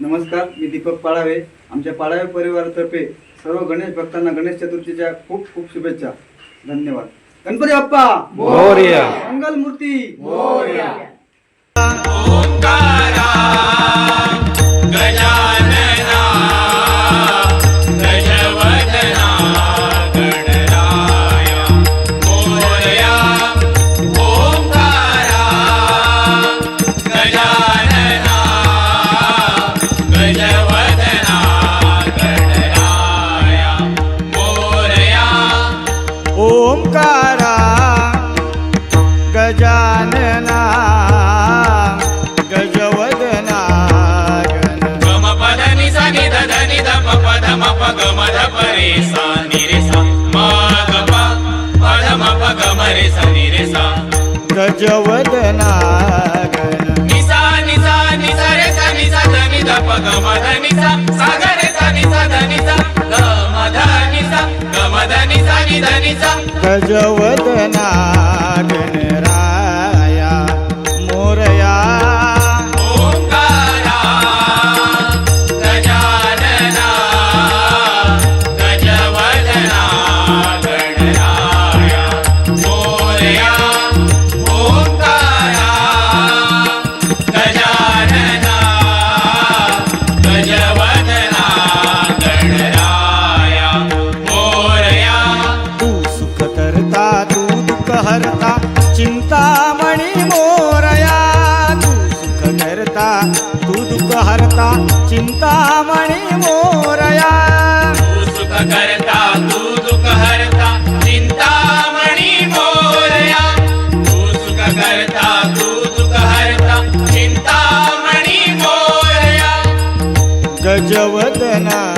नमस्कार मी दीपक पाळावे. आमच्या पाळावे परिवारातर्फे सर्व गणेश भक्तांना गणेश चतुर्थीच्या खूप खूप शुभेच्छा. धन्यवाद. गणपती बाप्पा! मोरया. मंगल मूर्ती ओंकारा गजानना गजवदना गम पद नि सा नि ध नि ध प प ध म प ग म ध प रे सा नि रे सा म ग प प ध म प ग म रे सा नि रे सा गजवदना नि सा नि सा नि सा रे सा नि सा ध नि ध प ग म ध नि सा सा गजवदना गणराया मोरया। गजवदना चिंतामणी मोरया तू सुख करता तू दुःख हरता चिंतामणी मोरया. तू सुख करता तू दुःख हरता चिंतामणी मोरया. तू सुख करता तू दुःख हरता चिंतामणी मोरया. गजवदना